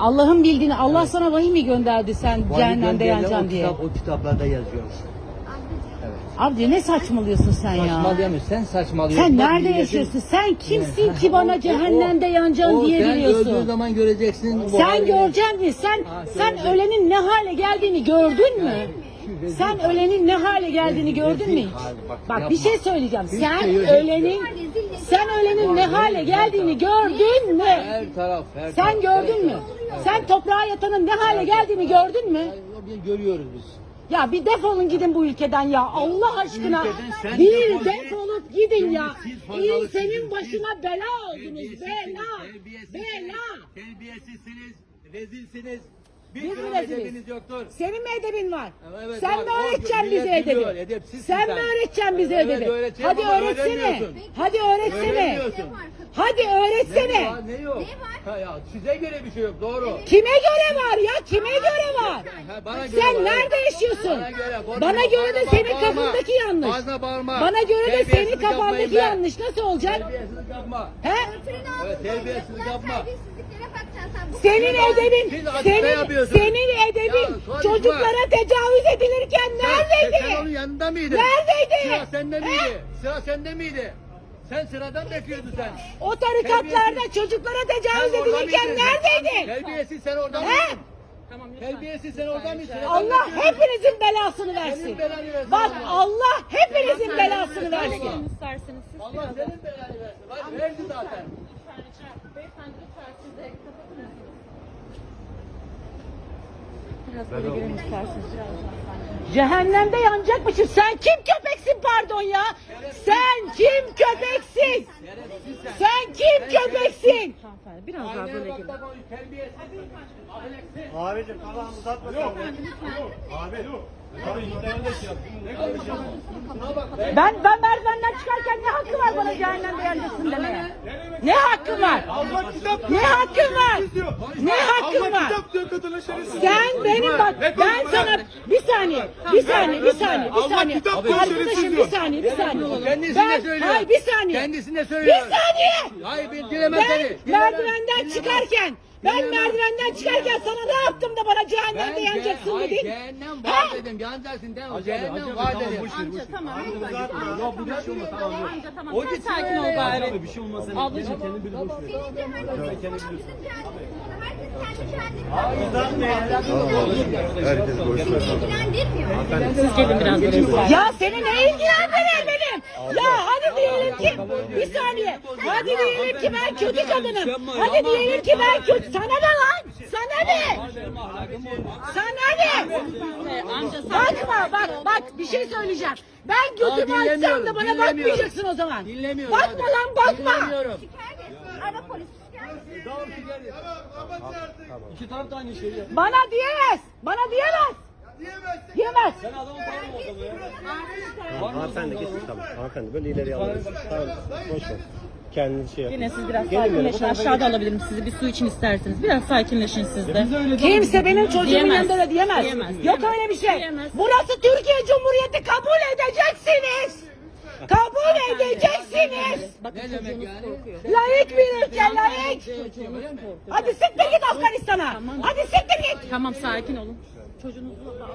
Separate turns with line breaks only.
Allah'ın bildiğini Allah sana vahiy mi gönderdi sen
Vahiy
cehennemde
gönderilen
yanacaksın diye?
Kitap, o kitaplarda yazıyor. Evet.
Abi ne saçmalıyorsun sen ya?
Saçmalayamıyorsun. Sen saçmalıyorsun.
Sen
Bak
nerede
milletin-
yaşıyorsun? Sen kimsin ki
o-
bana
o-
cehennemde yanacaksın
o
diye
Sen öldüğün
biliyorsun?
zaman göreceksin. bu
Sen
halini.
göreceksin mi? Sen
Ha,
sen ölenin ne hale geldiğini gördün mü?
Şu rezil
Sen
hal.
ölenin ne hale geldiğini
Rezil
gördün mü hiç?
hal, bak,
Bak bir
yapma.
şey söyleyeceğim.
Hiç
Sen
şey yok, hiç
ölenin sen ölenin ne hale geldiğini gördün mü?
Her taraf, her taraf.
Sen gördün
her
mü?
taraf.
Sen toprağa yatanın ne hale geldiğini gördün mü?
Biz Görüyoruz biz.
Ya bir defolun gidin bu ülkeden ya. Allah aşkına
ülkeden sen
bir
defol git.
defolup gidin ya.
siz
İyi
fazlalısınız.
senin
Siz
başına bela oldunuz. Bela.
terbiyesizsiniz,
Bela.
Terbiyesizsiniz, rezilsiniz. Bir
mi reziliz?
edebiniz yoktur.
Senin mi edebin var?
Evet,
Sen
var.
mi
O
öğreteceksin
millet
bize edebi? Sen mi öğreteceksin bize edebi? Hadi öğretsene. Hadi öğretsene. Hadi
Ne
öğretsene.
Var, ne yok? Ha, ya, size göre bir şey yok, doğru.
Kime göre var ya? Kime göre var?
Ha, bana göre
Sen
var,
nerede
evet.
yaşıyorsun?
Bana göre,
Bana göre de
bağırma,
senin
bağırma.
kafandaki yanlış.
Fazla bağırma.
Bana göre de senin kafandaki
be.
yanlış. Nasıl olacak?
Terbiyesizlik yapma.
He?
Evet, terbiyesizlik yapma.
Senin edebin,
açıkta
senin, senin edebin
Ya, konuşma.
çocuklara tecavüz edilirken
Sen, sen onun
neredeydi?
yanında mıydın?
Neredeydi?
Sıra sende miydi? Sıra sende miydi? Sen sıradan bekliyordun sen.
O tarikatlarda çocuklara tecavüz
Sen orada
edilirken
mıydın?
neredeydin?
Terbiyesiz sen orada
He?
mıydın? Terbiyesiz sen orada mıydın? Sıradan
Allah
bekliyordun.
hepinizin belasını versin.
Senin belanı versin
Bak
Allah.
Allah hepinizin belasını versin.
isterseniz siz
Allah senin belanı versin. Bak verdi zaten.
lütfen rica Beyefendi lütfen siz de kapatır Biraz böyle isterseniz.
Cehennemde yanacakmışım. Sen kim köpeksin pardon ya? Sen kim köpeksin?
Sen.
Kim köpeksin?
Hanımefendi biraz daha böyle.
Ahlaksız.
Abicim tamam uzatma. Abi dur.
Ben ben merdivenden çıkarken ne hakkı var bana cehennemde yanacaksın demeye? Ne hakkın var? Ne hakkın var? Ne
Allah
var? Sen benim bak ben sana bir saniye bir saniye bir saniye bir saniye arkadaşım bir saniye bir saniye
Kendisine
ben
söylüyor.
hayır bir saniye
Kendisine
bir
söylüyor.
saniye
Hayır bir dilemez seni.
ben merdivenden çıkarken ben
Dilemez.
merdivenden çıkarken sana ne yaptım da bana cehennemde
Ben
yanacaksın
hayır,
dedin?
cehennem
Ha?
var dedim. Yanacaksın değil mi? Cehennem var
tamam,
dedim.
boş
Amca tamam.
Uzatma. Yok bu bir şey olmaz tamam.
Amca tamam.
O
Sen sakin ol.
Abi bir şey olmaz senin.
Ablacığım.
Gece kendini bir boş ver.
Herkes boş ver.
Siz gelin biraz böyle isterseniz.
Ya seni ne ilgilendirir Hadi diyelim ki ben kötü kadınım. Hadi diyelim ki ben kötü. Sana ne lan? Sana ne? Sana ne? Bakma bak bak bir şey söyleyeceğim. Ben açsam
dinlemiyorum,
da bana bakmayacaksın o zaman.
Dinlemiyorum.
Bakma lan bakma.
Dinlemiyorum.
Ara polis.
Tamam şekerim.
İki taraf da aynı şeyi.
Bana diyemez. Bana diyemez. Diyemez.
Sen adamın paranı ya?
Hanımefendi gitsin tamam. Hanımefendi böyle ileri alırız. Tamam. Boş ver. Kendini şey yap.
Yine siz biraz
Gelin böyle,
sakinleşin.
tarafa
Aşağıda alabilirim sizi. Bir su için isterseniz. Biraz sakinleşin siz de.
Kimse benim çocuğumun
Diyemez.
yanında da diyemez.
Diyemez,
Yok
diyemez.
öyle bir şey.
Diyemez.
Burası Türkiye Cumhuriyeti kabul edeceksiniz. Kabul edeceksiniz.
Ne demek yani?
Layık bir ülke layık. Hadi siktir git Afganistan'a. Hadi siktir git.
Tamam sakin olun. Çocuğunuzu da